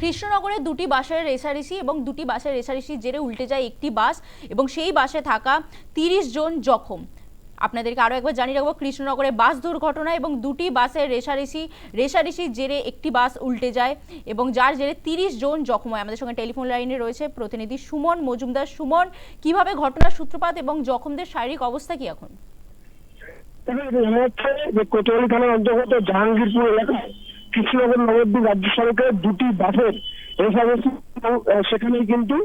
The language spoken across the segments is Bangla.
কৃষ্ণনগরে দুটি বাসের রেসারেসি এবং দুটি বাসের রেসারেসির জেরে উল্টে যায় একটি বাস এবং সেই বাসে থাকা তিরিশ জন জখম। আপনাদেরকে আরও একবার জানিয়ে রাখব, কৃষ্ণনগরে বাস দুর্ঘটনা এবং দুটি বাসের রেসারেসি রেসারেসির জেরে একটি বাস উল্টে যায় এবং যার জেরে তিরিশ জন জখম হয়। আমাদের সঙ্গে টেলিফোন লাইনে রয়েছে প্রতিনিধি সুমন মজুমদার। সুমন, কীভাবে ঘটনার সূত্রপাত এবং জখমদের শারীরিক অবস্থা কি এখন? থানার অন্তর্গত জাহাঙ্গীরপুর এলাকায় কৃষ্ণনগর নবদ্বীপ রাজ্য সড়কের দুটি বাসের সেখানেই কিন্তু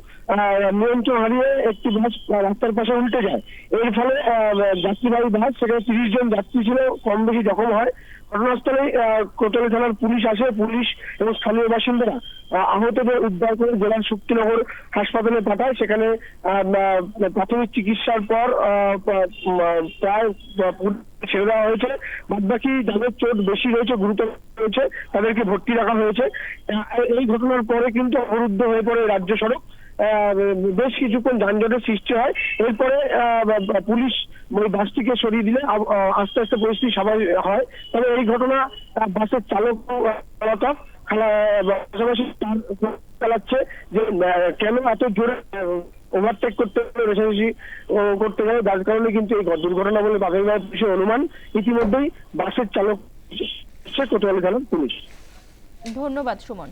নিয়ন্ত্রণ হারিয়ে একটি বাস রাস্তার পাশে উল্টে যায়। এর ফলে যাত্রীবাহী বাস সেখানে তিরিশ জন যাত্রী ছিল কম বেশি জখম হয়। ঘটনাস্থলেই আহ, কোতোয়ালি থানার পুলিশ আসে। পুলিশ এবং স্থানীয় বাসিন্দারা আহ, আহতদের উদ্ধার করে জেলার শক্তিনগর হাসপাতালে পাঠায়। সেখানে প্রাথমিক চিকিৎসার পর প্রায় ছেড়ে দেওয়া হয়েছে। বাদ বাকি যাদের চোট বেশি রয়েছে, গুরুতর রয়েছে, তাদেরকে ভর্তি রাখা হয়েছে। এই ঘটনার পরে কিন্তু অবরুদ্ধ হয়ে পড়ে রাজ্য সড়ক। বেশ কিছুক্ষণ যানজটের সৃষ্টি হয়। এরপরে পুলিশ ওই বাসটিকে সরিয়ে দিলে আস্তে আস্তে পরিস্থিতি স্বাভাবিক হয়। তবে এই ঘটনা বাসের চালক চালক পাশাপাশি চালাচ্ছে যে কেন এত জোরে ওভারটেক করতে হবে রেশারেশি করতে হবে। যার কারণে কিন্তু এই দুর্ঘটনা বলে বাঘেরবাদ পুলিশের অনুমান ইতিমধ্যেই বাসের চালক কোতোয়ালি থানার পুলিশ। ধন্যবাদ, সুমন।